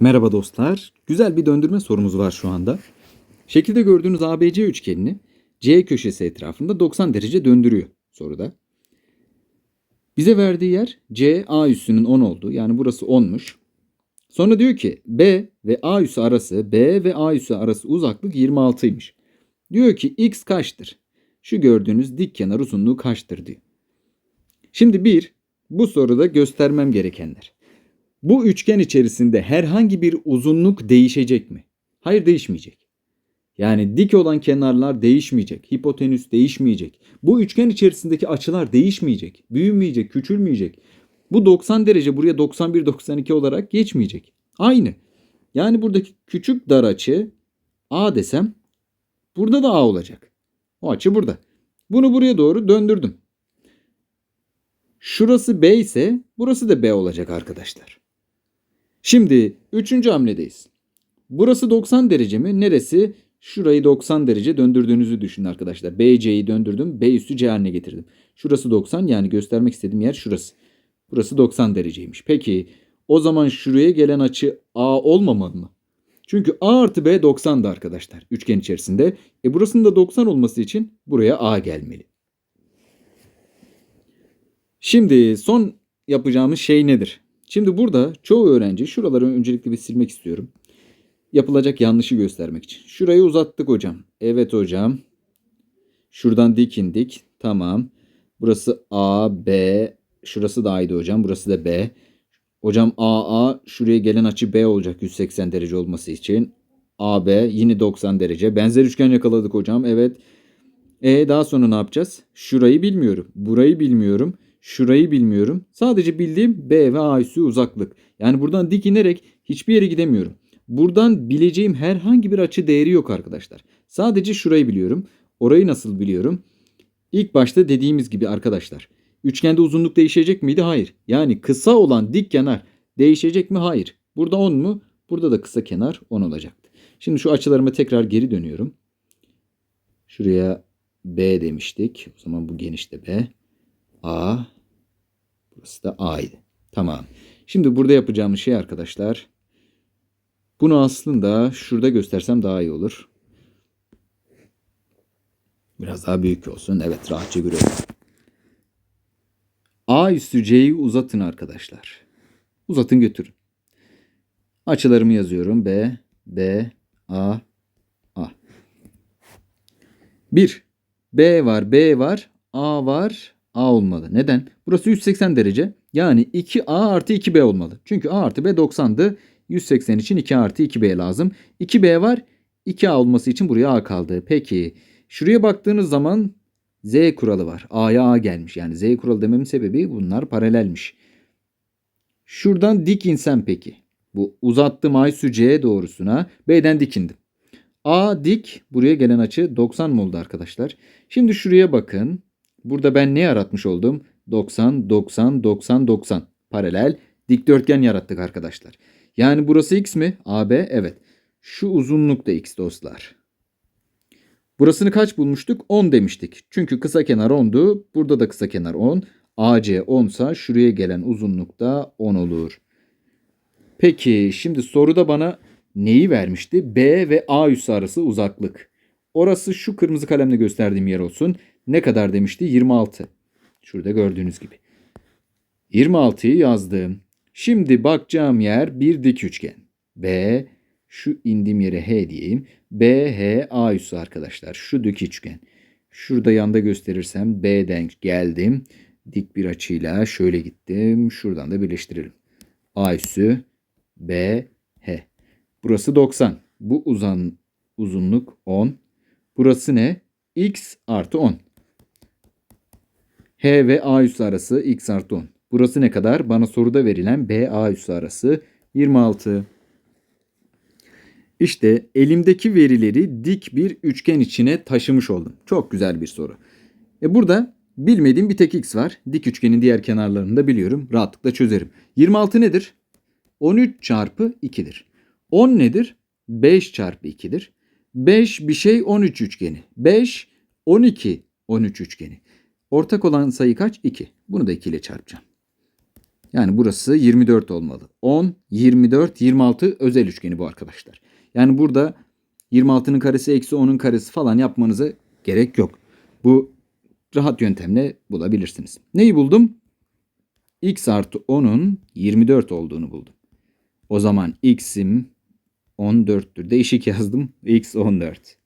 Merhaba dostlar. Güzel bir döndürme sorumuz var şu anda. Şekilde gördüğünüz ABC üçgenini C köşesi etrafında 90 derece döndürüyor soruda. Bize verdiği yer C A üssünün 10 olduğu yani burası 10'muş. Sonra diyor ki B ve A üssü arası B ve A üssü arası uzaklık 26'ymış. Diyor ki x kaçtır? Şu gördüğünüz dik kenar uzunluğu kaçtır diyor. Şimdi bir bu soruda göstermem gerekenler. Bu üçgen içerisinde herhangi bir uzunluk değişecek mi? Hayır değişmeyecek. Yani dik olan kenarlar değişmeyecek. Hipotenüs değişmeyecek. Bu üçgen içerisindeki açılar değişmeyecek. Büyümeyecek, küçülmeyecek. Bu 90 derece buraya 91-92 olarak geçmeyecek. Aynı. Yani buradaki küçük dar açı A desem burada da A olacak. O açı burada. Bunu buraya doğru döndürdüm. Şurası B ise burası da B olacak arkadaşlar. Şimdi üçüncü hamledeyiz. Burası 90 derece mi? Neresi? Şurayı 90 derece döndürdüğünüzü düşünün arkadaşlar. BC'yi döndürdüm. B üstü C haline getirdim. Şurası 90 yani göstermek istediğim yer şurası. Burası 90 dereceymiş. Peki o zaman şuraya gelen açı A olmamalı mı? Çünkü A artı B 90'dı arkadaşlar üçgen içerisinde. E burasının da 90 olması için buraya A gelmeli. Şimdi son yapacağımız şey nedir? Şimdi burada çoğu öğrenci şuraları öncelikle bir silmek istiyorum. Yapılacak yanlışı göstermek için. Şurayı uzattık hocam. Evet hocam. Şuradan dik indik. Tamam. Burası A, B. Şurası da A'ydı hocam. Burası da B. Hocam AA şuraya gelen açı B olacak 180 derece olması için. AB yine 90 derece. Benzer üçgen yakaladık hocam. Evet. E daha sonra ne yapacağız? Şurayı bilmiyorum. Burayı bilmiyorum. Şurayı bilmiyorum. Sadece bildiğim B ve A üssü uzaklık. Yani buradan dik inerek hiçbir yere gidemiyorum. Buradan bileceğim herhangi bir açı değeri yok arkadaşlar. Sadece şurayı biliyorum. Orayı nasıl biliyorum? İlk başta dediğimiz gibi arkadaşlar. Üçgende uzunluk değişecek miydi? Hayır. Yani kısa olan dik kenar değişecek mi? Hayır. Burada 10 mu? Burada da kısa kenar 10 olacaktı. Şimdi şu açılarıma tekrar geri dönüyorum. Şuraya B demiştik. O zaman bu genişte B. A. Burası da A'ydı. Tamam. Şimdi burada yapacağımız şey arkadaşlar. Bunu aslında şurada göstersem daha iyi olur. Biraz daha büyük olsun. Evet rahatça görelim. A üstü C'yi uzatın arkadaşlar. Uzatın götürün. Açılarımı yazıyorum. B, B, A, A. 1. B var, B var, A var, A olmalı. Neden? Burası 180 derece. Yani 2A artı 2B olmalı. Çünkü A artı B 90'dı. 180 için 2 artı 2B lazım. 2B var. 2A olması için buraya A kaldı. Peki şuraya baktığınız zaman Z kuralı var. A'ya A gelmiş. Yani Z kuralı dememin sebebi bunlar paralelmiş. Şuradan dik insem peki. Bu uzattım A üssü C doğrusuna. B'den dik indim. A dik. Buraya gelen açı 90 mı oldu arkadaşlar? Şimdi şuraya bakın. Burada ben ne yaratmış oldum? 90, 90, 90, 90. Paralel dikdörtgen yarattık arkadaşlar. Yani burası x mi? AB evet. Şu uzunluk da x dostlar. Burasını kaç bulmuştuk? 10 demiştik. Çünkü kısa kenar 10'du. Burada da kısa kenar 10. AC 10 sa şuraya gelen uzunluk da 10 olur. Peki şimdi soruda bana neyi vermişti? B ve A üssü arası uzaklık. Orası şu kırmızı kalemle gösterdiğim yer olsun. Ne kadar demişti? 26. Şurada gördüğünüz gibi. 26'yı yazdım. Şimdi bakacağım yer bir dik üçgen. B şu indiğim yere H diyeyim. B, H, A üssü arkadaşlar. Şu dik üçgen. Şurada yanda gösterirsem B'den geldim. Dik bir açıyla şöyle gittim. Şuradan da birleştirelim. A üssü B, H. Burası 90. Bu uzan uzunluk 10. Burası ne? X artı 10. H ve A üssü arası X artı 10. Burası ne kadar? Bana soruda verilen B, A üssü arası 26. İşte elimdeki verileri dik bir üçgen içine taşımış oldum. Çok güzel bir soru. E burada bilmediğim bir tek x var. Dik üçgenin diğer kenarlarını da biliyorum. Rahatlıkla çözerim. 26 nedir? 13 çarpı 2'dir. 10 nedir? 5 çarpı 2'dir. 5 bir şey 13 üçgeni. 5, 12, 13 üçgeni. Ortak olan sayı kaç? 2. Bunu da 2 ile çarpacağım. Yani burası 24 olmalı. 10, 24, 26 özel üçgeni bu arkadaşlar. Yani burada 26'nın karesi eksi 10'un karesi falan yapmanıza gerek yok. Bu rahat yöntemle bulabilirsiniz. Neyi buldum? x artı 10'un 24 olduğunu buldum. O zaman x'im 14'tür. Değişik yazdım. x 14.